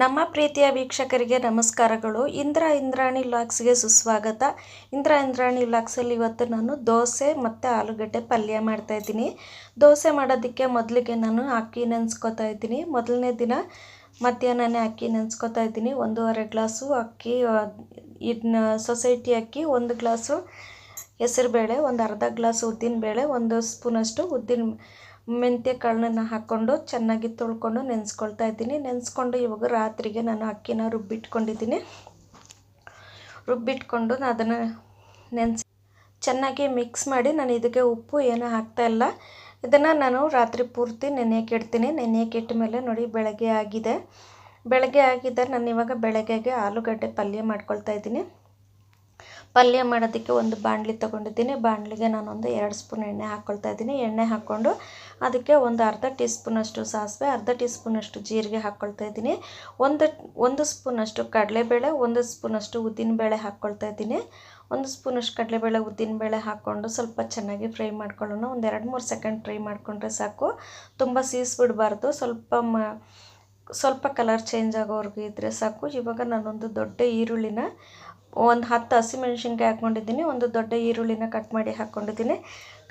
ನಮ್ಮ ಪ್ರೀತಿಯ ವೀಕ್ಷಕರಿಗೆ ನಮಸ್ಕಾರಗಳು. ಇಂದ್ರ ಇಂದ್ರಾಣಿ ಲಾಕ್ಸ್ಗೆ ಸುಸ್ವಾಗತ. ಇಂದ್ರ ಇಂದ್ರಾಣಿ ಲಾಕ್ಸಲ್ಲಿ ಇವತ್ತು ನಾನು ದೋಸೆ ಮತ್ತು ಆಲೂಗಡ್ಡೆ ಪಲ್ಯ ಮಾಡ್ತಾಯಿದ್ದೀನಿ ದೋಸೆ ಮಾಡೋದಕ್ಕೆ ಮೊದಲಿಗೆ ನಾನು ಅಕ್ಕಿ ನೆನೆಸ್ಕೊತಾ ಇದ್ದೀನಿ. ಮೊದಲನೇ ದಿನ ಮಧ್ಯಾಹ್ನನೇ ಅಕ್ಕಿ ನೆನೆಸ್ಕೊತಾ ಇದ್ದೀನಿ. ಒಂದೂವರೆ ಗ್ಲಾಸು ಅಕ್ಕಿ ಇದನ್ನ ಸೊಸೈಟಿ ಅಕ್ಕಿ, ಒಂದು ಗ್ಲಾಸು ಹೆಸರುಬೇಳೆ, ಒಂದು ಅರ್ಧ ಗ್ಲಾಸ್ ಉದ್ದಿನಬೇಳೆ, ಒಂದು ಸ್ಪೂನಷ್ಟು ಉದ್ದಿನ ಮೆಂತ್ಯ ಕಾಳನ್ನ ಹಾಕ್ಕೊಂಡು ಚೆನ್ನಾಗಿ ತೊಳ್ಕೊಂಡು ನೆನೆಸ್ಕೊಳ್ತಾ ಇದ್ದೀನಿ. ನೆನೆಸ್ಕೊಂಡು ಇವಾಗ ರಾತ್ರಿಗೆ ನಾನು ಅಕ್ಕಿನ ರುಬ್ಬಿಟ್ಕೊಂಡಿದ್ದೀನಿ. ರುಬ್ಬಿಟ್ಕೊಂಡು ಅದನ್ನು ನೆನೆಸಿ, ಚೆನ್ನಾಗಿ ಮಿಕ್ಸ್ ಮಾಡಿ ನಾನು ಇದಕ್ಕೆ ಉಪ್ಪು ಏನೂ ಹಾಕ್ತಾಯಿಲ್ಲ ಇದನ್ನು ನಾನು ರಾತ್ರಿ ಪೂರ್ತಿ ನೆನೆಯಕ್ಕೆ ಇಡ್ತೀನಿ. ನೆನೆಯಕ್ಕೆ ಇಟ್ಟ ಮೇಲೆ ನೋಡಿ ಬೆಳಗ್ಗೆ ಆಗಿದೆ. ಬೆಳಗ್ಗೆ ಆಗಿದೆ ನಾನು ಇವಾಗ ಬೆಳಗ್ಗೆಗೆ ಆಲೂಗಡ್ಡೆ ಪಲ್ಯ ಮಾಡ್ಕೊಳ್ತಾ ಇದ್ದೀನಿ. ಪಲ್ಯ ಮಾಡೋದಕ್ಕೆ ಒಂದು ಬಾಣಲಿ ತೊಗೊಂಡಿದ್ದೀನಿ. ಬಾಣಲಿಗೆ ನಾನೊಂದು ಎರಡು ಸ್ಪೂನ್ ಎಣ್ಣೆ ಹಾಕ್ಕೊಳ್ತಾ ಇದ್ದೀನಿ. ಎಣ್ಣೆ ಹಾಕ್ಕೊಂಡು ಅದಕ್ಕೆ ಒಂದು ಅರ್ಧ ಟೀ ಸ್ಪೂನಷ್ಟು ಸಾಸಿವೆ, ಅರ್ಧ ಟೀ ಸ್ಪೂನಷ್ಟು ಜೀರಿಗೆ ಹಾಕ್ಕೊಳ್ತಾ ಇದ್ದೀನಿ. ಒಂದು ಒಂದು ಸ್ಪೂನಷ್ಟು ಕಡಲೆಬೇಳೆ, ಒಂದು ಸ್ಪೂನಷ್ಟು ಉದ್ದಿನಬೇಳೆ ಹಾಕ್ಕೊಳ್ತಾ ಇದ್ದೀನಿ. ಒಂದು ಸ್ಪೂನಷ್ಟು ಕಡಲೆಬೇಳೆ, ಉದ್ದಿನಬೇಳೆ ಹಾಕ್ಕೊಂಡು ಸ್ವಲ್ಪ ಚೆನ್ನಾಗಿ ಫ್ರೈ ಮಾಡ್ಕೊಳ್ಳೋಣ. ಒಂದು ಎರಡು, ಮೂರು ಸೆಕೆಂಡ್ ಫ್ರೈ ಮಾಡಿಕೊಂಡ್ರೆ ಸಾಕು. ತುಂಬ ಸೀಸ್ಬಿಡಬಾರ್ದು. ಸ್ವಲ್ಪ ಮ, ಸ್ವಲ್ಪ ಕಲರ್ ಚೇಂಜ್ ಆಗೋವರೆಗೂ ಇದ್ದರೆ ಸಾಕು. ಇವಾಗ ನಾನೊಂದು ದೊಡ್ಡ ಈರುಳ್ಳಿನ ಒಂದು ಹತ್ತು ಹಸಿಮೆಣ್ಸಿನ್ಕಾಯಿ ಹಾಕ್ಕೊಂಡಿದ್ದೀನಿ, ಒಂದು ದೊಡ್ಡ ಈರುಳ್ಳಿನ ಕಟ್ ಮಾಡಿ ಹಾಕ್ಕೊಂಡಿದ್ದೀನಿ.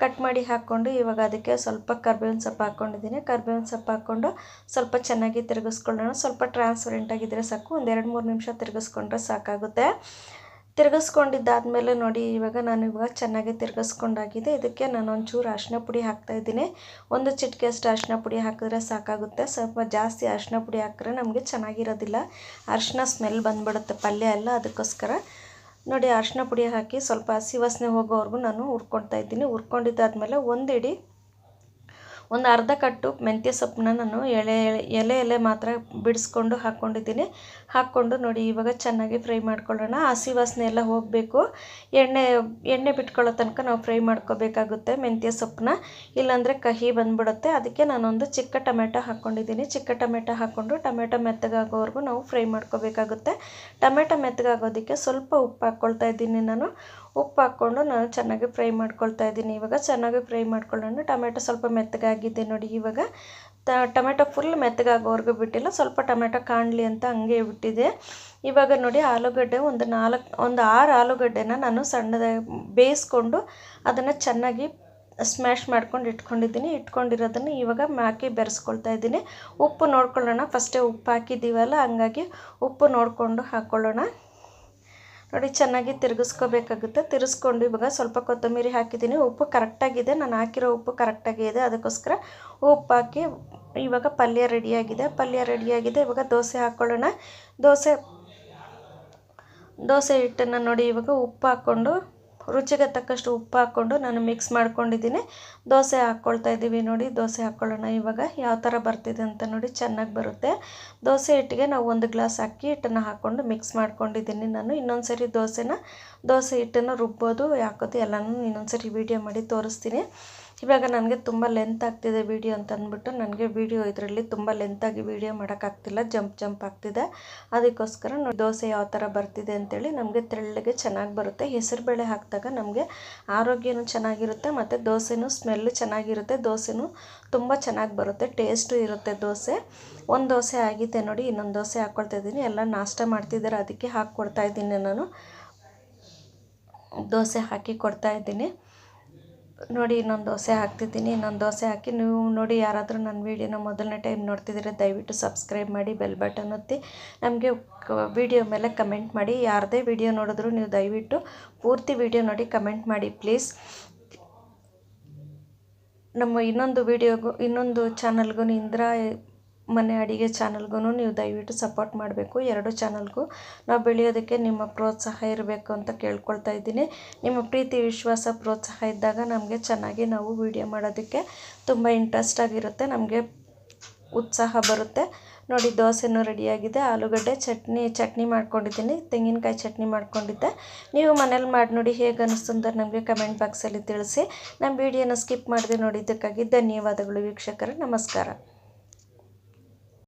ಕಟ್ ಮಾಡಿ ಹಾಕ್ಕೊಂಡು ಇವಾಗ ಅದಕ್ಕೆ ಸ್ವಲ್ಪ ಕರ್ಬೇವಿನ ಸೊಪ್ಪು ಹಾಕ್ಕೊಂಡಿದ್ದೀನಿ. ಕರ್ಬೇವಿನ ಸೊಪ್ಪು ಹಾಕ್ಕೊಂಡು ಸ್ವಲ್ಪ ಚೆನ್ನಾಗಿ ತಿರುಗಿಸ್ಕೊಳ್ಳೋಣ. ಸ್ವಲ್ಪ ಟ್ರಾನ್ಸ್ಪರೆಂಟ್ ಸಾಕು. ಒಂದು ಎರಡು ಮೂರು ನಿಮಿಷ ತಿರುಗಿಸ್ಕೊಂಡ್ರೆ ಸಾಕಾಗುತ್ತೆ. ತಿರುಗಿಸ್ಕೊಂಡಿದ್ದಾದಮೇಲೆ ನೋಡಿ, ಇವಾಗ ನಾನು ಇವಾಗ ಚೆನ್ನಾಗಿ ತಿರುಗಿಸ್ಕೊಂಡಾಗಿದೆ. ಇದಕ್ಕೆ ನಾನು ಒಂಚೂರು ಅರಿಶಿನ ಪುಡಿ ಹಾಕ್ತಾಯಿದ್ದೀನಿ ಒಂದು ಚಿಟಿಕೆಯಷ್ಟು ಅರಿಶಿನ ಪುಡಿ ಹಾಕಿದ್ರೆ ಸಾಕಾಗುತ್ತೆ. ಸ್ವಲ್ಪ ಜಾಸ್ತಿ ಅರಿಶಿನ ಪುಡಿ ಹಾಕಿದ್ರೆ ನಮಗೆ ಚೆನ್ನಾಗಿರೋದಿಲ್ಲ. ಅರಿಶಿನ ಸ್ಮೆಲ್ ಬಂದುಬಿಡುತ್ತೆ ಪಲ್ಯ ಎಲ್ಲ, ಅದಕ್ಕೋಸ್ಕರ. ನೋಡಿ, ಅರಿಶಿನ ಪುಡಿ ಹಾಕಿ ಸ್ವಲ್ಪ ಹಸಿ ವಾಸನೆ ಹೋಗೋವರೆಗೂ ನಾನು ಹುರ್ಕೊಳ್ತಾ ಇದ್ದೀನಿ. ಹುರ್ಕೊಂಡಿದ್ದಾದಮೇಲೆ ಒಂದು ಇಡೀ ಒಂದು ಅರ್ಧ ಕಟ್ಟು ಮೆಂತ್ಯ ಸೊಪ್ಪನ್ನ ನಾನು ಎಳೆ ಎಲೆ ಎಲೆ ಮಾತ್ರ ಬಿಡಿಸ್ಕೊಂಡು ಹಾಕ್ಕೊಂಡಿದ್ದೀನಿ. ಹಾಕ್ಕೊಂಡು ನೋಡಿ, ಇವಾಗ ಚೆನ್ನಾಗಿ ಫ್ರೈ ಮಾಡ್ಕೊಳ್ಳೋಣ. ಹಸಿ ವಾಸನೆ ಎಲ್ಲ ಹೋಗಬೇಕು. ಎಣ್ಣೆ ಎಣ್ಣೆ ಬಿಟ್ಕೊಳ್ಳೋ ತನಕ ನಾವು ಫ್ರೈ ಮಾಡ್ಕೋಬೇಕಾಗುತ್ತೆ ಮೆಂತ್ಯ ಸೊಪ್ಪನ್ನ. ಇಲ್ಲಾಂದರೆ ಕಹಿ ಬಂದ್ಬಿಡುತ್ತೆ. ಅದಕ್ಕೆ ನಾನೊಂದು ಚಿಕ್ಕ ಟೊಮೆಟೊ ಹಾಕ್ಕೊಂಡಿದ್ದೀನಿ. ಚಿಕ್ಕ ಟೊಮೆಟೊ ಹಾಕ್ಕೊಂಡು ಟೊಮೆಟೊ ಮೆತ್ತಗಾಗೋವರೆಗೂ ನಾವು ಫ್ರೈ ಮಾಡ್ಕೋಬೇಕಾಗುತ್ತೆ. ಟೊಮೆಟೊ ಮೆತ್ತಗಾಗೋದಕ್ಕೆ ಸ್ವಲ್ಪ ಉಪ್ಪು ಹಾಕ್ಕೊಳ್ತಾ ಇದ್ದೀನಿ ನಾನು. ಉಪ್ಪು ಹಾಕ್ಕೊಂಡು ನಾನು ಚೆನ್ನಾಗಿ ಫ್ರೈ ಮಾಡ್ಕೊಳ್ತಾ ಇದ್ದೀನಿ. ಇವಾಗ ಚೆನ್ನಾಗಿ ಫ್ರೈ ಮಾಡ್ಕೊಳ್ಳೋಣ. ಟೊಮೆಟೊ ಸ್ವಲ್ಪ ಮೆತ್ತಗಾಗಿದೆ ನೋಡಿ. ಇವಾಗ ಟೊಮೆಟೊ ಫುಲ್ ಮೆತ್ತಗಾಗೋವರೆಗೂ ಬಿಟ್ಟಿಲ್ಲ. ಸ್ವಲ್ಪ ಟೊಮೆಟೊ ಕಾಣಲಿ ಅಂತ ಹಂಗೆ ಬಿಟ್ಟಿದೆ. ಇವಾಗ ನೋಡಿ ಆಲೂಗಡ್ಡೆ ಒಂದು ನಾಲ್ಕು, ಒಂದು ಆರು ಆಲೂಗಡ್ಡೆನ ನಾನು ಸಣ್ಣದಾಗಿ ಬೇಯಿಸ್ಕೊಂಡು ಅದನ್ನು ಚೆನ್ನಾಗಿ ಸ್ಮ್ಯಾಶ್ ಮಾಡ್ಕೊಂಡು ಇಟ್ಕೊಂಡಿದ್ದೀನಿ. ಇಟ್ಕೊಂಡಿರೋದನ್ನು ಇವಾಗ ಹಾಕಿ ಬೆರೆಸ್ಕೊಳ್ತಾ ಇದ್ದೀನಿ. ಉಪ್ಪು ನೋಡ್ಕೊಳ್ಳೋಣ. ಫಸ್ಟೇ ಉಪ್ಪು ಹಾಕಿದ್ದೀವಲ್ಲ, ಹಂಗಾಗಿ ಉಪ್ಪು ನೋಡಿಕೊಂಡು ಹಾಕ್ಕೊಳ್ಳೋಣ ನೋಡಿ, ಚೆನ್ನಾಗಿ ತಿರುಗಿಸ್ಕೋಬೇಕಾಗುತ್ತೆ. ತಿರುಗಿಸ್ಕೊಂಡು ಇವಾಗ ಸ್ವಲ್ಪ ಕೊತ್ತಂಬರಿ ಹಾಕಿದ್ದೀನಿ. ಉಪ್ಪು ಕರೆಕ್ಟಾಗಿದೆ. ನಾನು ಹಾಕಿರೋ ಉಪ್ಪು ಕರೆಕ್ಟಾಗಿದೆ ಅದಕ್ಕೋಸ್ಕರ ಉಪ್ಪು ಹಾಕಿ ಇವಾಗ ಪಲ್ಯ ರೆಡಿಯಾಗಿದೆ. ಪಲ್ಯ ರೆಡಿಯಾಗಿದೆ. ಇವಾಗ ದೋಸೆ ಹಾಕ್ಕೊಳ್ಳೋಣ ದೋಸೆ ದೋಸೆ ಹಿಟ್ಟನ್ನು ನೋಡಿ ಇವಾಗ ಉಪ್ಪು ಹಾಕ್ಕೊಂಡು ರುಚಿಗೆ ತಕ್ಕಷ್ಟು ಉಪ್ಪು ಹಾಕ್ಕೊಂಡು ನಾನು ಮಿಕ್ಸ್ ಮಾಡ್ಕೊಂಡಿದ್ದೀನಿ. ದೋಸೆ ಹಾಕ್ಕೊಳ್ತಾ ಇದ್ದೀವಿ ನೋಡಿ, ದೋಸೆ ಹಾಕ್ಕೊಳ್ಳೋಣ ಇವಾಗ. ಯಾವ ಥರ ಬರ್ತಿದೆ ಅಂತ ನೋಡಿ ಚೆನ್ನಾಗಿ ಬರುತ್ತೆ. ದೋಸೆ ಹಿಟ್ಟಿಗೆ ನಾವು ಒಂದು ಗ್ಲಾಸ್ ಅಕ್ಕಿ ಹಿಟ್ಟನ್ನು ಹಾಕ್ಕೊಂಡು ಮಿಕ್ಸ್ ಮಾಡ್ಕೊಂಡಿದ್ದೀನಿ ನಾನು. ಇನ್ನೊಂದು ಸರಿ ದೋಸೆನ, ದೋಸೆ ಹಿಟ್ಟನ್ನು ರುಬ್ಬೋದು, ಹಾಕೋದು ಎಲ್ಲನೂ ಇನ್ನೊಂದು ಸರಿ ವೀಡಿಯೋ ಮಾಡಿ ತೋರಿಸ್ತೀನಿ. ಇವಾಗ ನನಗೆ ತುಂಬ ಲೆಂತ್ ಆಗ್ತಿದೆ ವೀಡಿಯೋ ಅಂತ ಅಂದ್ಬಿಟ್ಟು ನನಗೆ ವೀಡಿಯೋ ಇದರಲ್ಲಿ ತುಂಬ ಲೆಂತಾಗಿ ವೀಡಿಯೋ ಮಾಡೋಕ್ಕಾಗ್ತಿಲ್ಲ ಜಂಪ್ ಜಂಪ್ ಆಗ್ತಿದೆ. ಅದಕ್ಕೋಸ್ಕರ ದೋಸೆ ಯಾವ ಥರ ಬರ್ತಿದೆ ಅಂತೇಳಿ ನಮಗೆ ತೆಳ್ಳಗೆ ಚೆನ್ನಾಗಿ ಬರುತ್ತೆ. ಹೆಸರುಬೇಳೆ ಹಾಕಿದಾಗ ನಮಗೆ ಆರೋಗ್ಯನೂ ಚೆನ್ನಾಗಿರುತ್ತೆ ಮತ್ತು ದೋಸೆನೂ ಸ್ಮೆಲ್ಲು ಚೆನ್ನಾಗಿರುತ್ತೆ, ದೋಸೆನೂ ತುಂಬ ಚೆನ್ನಾಗಿ ಬರುತ್ತೆ ಟೇಸ್ಟು ಇರುತ್ತೆ ದೋಸೆ. ಒಂದು ದೋಸೆ ಆಗಿದೆ ನೋಡಿ, ಇನ್ನೊಂದು ದೋಸೆ ಹಾಕ್ಕೊಳ್ತಾ ಇದ್ದೀನಿ. ಎಲ್ಲ ನಾಷ್ಟ ಮಾಡ್ತಿದ್ದಾರೆ ಅದಕ್ಕೆ ಹಾಕ್ಕೊಡ್ತಾ ಇದ್ದೀನಿ ನಾನು. ದೋಸೆ ಹಾಕಿ ಕೊಡ್ತಾ ಇದ್ದೀನಿ. ನೋಡಿ, ಇನ್ನೊಂದು ದೋಸೆ ಹಾಕ್ತಿದ್ದೀನಿ. ಇನ್ನೊಂದು ದೋಸೆ ಹಾಕಿ ನೀವು ನೋಡಿ ಯಾರಾದರೂ ನನ್ನ ವೀಡಿಯೋನ ಮೊದಲನೇ ಟೈಮ್ ನೋಡ್ತಿದ್ರೆ ದಯವಿಟ್ಟು ಸಬ್ಸ್ಕ್ರೈಬ್ ಮಾಡಿ, ಬೆಲ್ ಬಟನ್ ಒತ್ತಿ. ನಮಗೆ ವಿಡಿಯೋ ಮೇಲೆ ಕಮೆಂಟ್ ಮಾಡಿ. ಯಾರದೇ ವಿಡಿಯೋ ನೋಡಿದ್ರು ನೀವು ದಯವಿಟ್ಟು ಪೂರ್ತಿ ವಿಡಿಯೋ ನೋಡಿ ಕಮೆಂಟ್ ಮಾಡಿ, ಪ್ಲೀಸ್. ನಮ್ಮ ಇನ್ನೊಂದು ವಿಡಿಯೋಗೂ, ಇನ್ನೊಂದು ಚಾನಲ್ಗೂ, ಇಂದ್ರ ಮನೆ ಅಡಿಗೆ ಚಾನಲ್ಗೂ ನೀವು ದಯವಿಟ್ಟು ಸಪೋರ್ಟ್ ಮಾಡಬೇಕು. ಎರಡು ಚಾನಲ್ಗೂ ನಾವು ಬೆಳೆಯೋದಕ್ಕೆ ನಿಮ್ಮ ಪ್ರೋತ್ಸಾಹ ಇರಬೇಕು ಅಂತ ಕೇಳ್ಕೊಳ್ತಾ ಇದ್ದೀನಿ. ನಿಮ್ಮ ಪ್ರೀತಿ, ವಿಶ್ವಾಸ, ಪ್ರೋತ್ಸಾಹ ಇದ್ದಾಗ ನಮಗೆ ಚೆನ್ನಾಗಿ ನಾವು ವಿಡಿಯೋ ಮಾಡೋದಕ್ಕೆ ತುಂಬ ಇಂಟ್ರೆಸ್ಟ್ ಆಗಿರುತ್ತೆ. ನಮಗೆ ಉತ್ಸಾಹ ಬರುತ್ತೆ. ನೋಡಿ, ದೋಸೆನೂ ರೆಡಿಯಾಗಿದೆ. ಆಲೂಗಡ್ಡೆ ಚಟ್ನಿ ಚಟ್ನಿ ಮಾಡ್ಕೊಂಡಿದ್ದೀನಿ. ತೆಂಗಿನಕಾಯಿ ಚಟ್ನಿ ಮಾಡ್ಕೊಂಡಿದ್ದೆ. ನೀವು ಮನೇಲಿ ಮಾಡಿ ನೋಡಿ ಹೇಗೆ ಅನ್ನಿಸ್ತಂದ್ರೆ ನಮಗೆ ಕಮೆಂಟ್ ಬಾಕ್ಸಲ್ಲಿ ತಿಳಿಸಿ. ನಮ್ಮ ವಿಡಿಯೋನ ಸ್ಕಿಪ್ ಮಾಡಿದೆ ನೋಡಿದ್ದಕ್ಕಾಗಿ ಧನ್ಯವಾದಗಳು ವೀಕ್ಷಕರೇ. ನಮಸ್ಕಾರ.